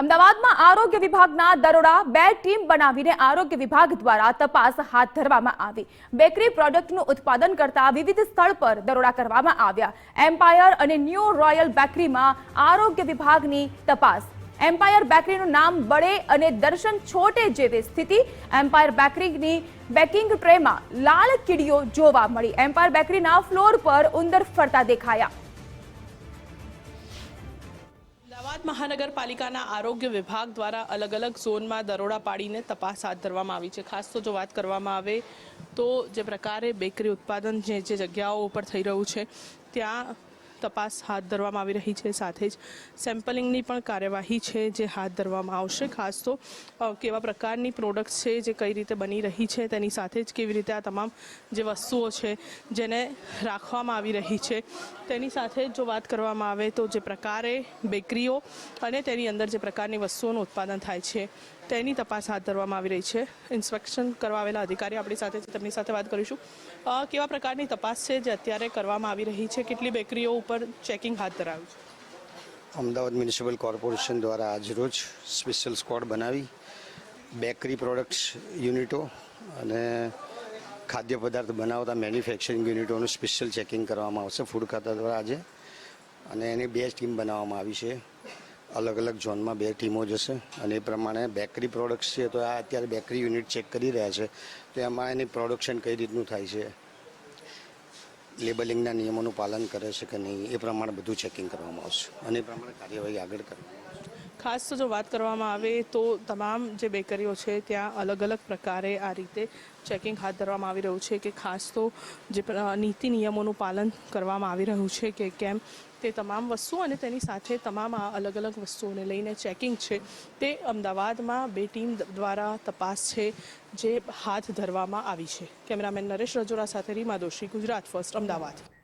અમદાવાદમાં આરોગ્ય વિભાગના દરોડા બે ટીમ બનાવીને આરોગ્ય વિભાગ દ્વારા તપાસ હાથ ધરવામાં આવી. બેકરી પ્રોડક્ટનું ઉત્પાદન કરતા વિવિધ સ્થળ પર દરોડા કરવામાં આવ્યા. એમ્પાયર અને ન્યૂ રોયલ બેકરીમાં આરોગ્ય વિભાગની તપાસ. એમ્પાયર બેકરીનું નામ બળે અને દર્શન છોટે જેવી સ્થિતિ. એમ્પાયર બેકરીની બેકિંગ ટ્રેમાં લાલ કીડીઓ જોવા મળી. એમ્પાયર બેકરીના ફ્લોર પર ઉંદર ફરતા દેખાયા. અમદાવાદ મહાનગરપાલિકાના આરોગ્ય વિભાગ દ્વારા અલગ અલગ ઝોનમાં દરોડા પાડીને તપાસ હાથ ધરવામાં આવી છે. ખાસ તો જો વાત કરવામાં આવે તો જે પ્રકારે બેકરી ઉત્પાદન જે જે જગ્યાઓ ઉપર થઈ રહ્યું છે, ત્યાં તપાસ હાથ ધરવામાં આવી રહી છે. સાથે જ સેમ્પલિંગની પણ કાર્યવાહી છે જે હાથ ધરવામાં આવશે. ખાસ તો કેવા પ્રકારની પ્રોડક્ટ્સ છે, જે કઈ રીતે બની રહી છે, તેની સાથે જ કેવી રીતે આ તમામ જે વસ્તુઓ છે જેને રાખવામાં આવી રહી છે, તેની સાથે જ જો વાત કરવામાં આવે તો જે પ્રકારે બેકરીઓ અને તેની અંદર જે પ્રકારની વસ્તુઓનું ઉત્પાદન થાય છે, તેની તપાસ હાથ ધરવામાં આવી રહી છે. ઇન્સ્પેક્શન કરવા આવેલા અધિકારી આપણી સાથે તેમની સાથે વાત કરીશું. કેવા પ્રકારની તપાસ છે જે અત્યારે કરવામાં આવી રહી છે? કેટલી બેકરીઓ ઉપર ચેકિંગ હાથ ધરાવ્યું છે. અમદાવાદ મ્યુનિસિપલ કોર્પોરેશન દ્વારા આજરોજ સ્પેશિયલ સ્કોડ બનાવી બેકરી પ્રોડક્ટ્સ યુનિટો અને ખાદ્ય પદાર્થ બનાવતા મેન્યુફેક્ચરિંગ યુનિટોનું સ્પેશિયલ ચેકિંગ કરવામાં આવશે. ફૂડ ખાતા દ્વારા આજે અને એની બે ટીમ બનાવવામાં આવી છે. અલગ અલગ ઝોનમાં બે ટીમો જશે અને એ પ્રમાણે બેકરી પ્રોડક્ટ્સ છે તો આ અત્યારે બેકરી યુનિટ ચેક કરી રહ્યા છે. તો એમાં એની પ્રોડક્શન કઈ રીતનું થાય છે? લેબલિંગના નિયમોનું પાલન કરે છે કે નહીં એ પ્રમાણે બધું ચેકિંગ કરવામાં આવશે. અને એ પ્રમાણે કાર્યવાહી આગળ કરવામાં ખાસ તો જો વાત કરવામાં આવે તો તમામ જે બેકરીઓ છે ત્યાં અલગ અલગ પ્રકારે આ રીતે ચેકિંગ હાથ ધરવામાં આવી રહ્યું છે કે ખાસ તો જે નીતિ નિયમોનું પાલન કરવામાં આવી રહ્યું છે કે કેમ તે તમામ વસ્તુઓ અને તેની સાથે તમામ આ અલગ અલગ વસ્તુઓને લઈને ચેકિંગ છે તે અમદાવાદમાં બે ટીમ દ્વારા તપાસ છે જે હાથ ધરવામાં આવી છે. કેમેરામેન નરેશ રજોરા સાથે રીમા દોશી, ગુજરાત ફર્સ્ટ, અમદાવાદ.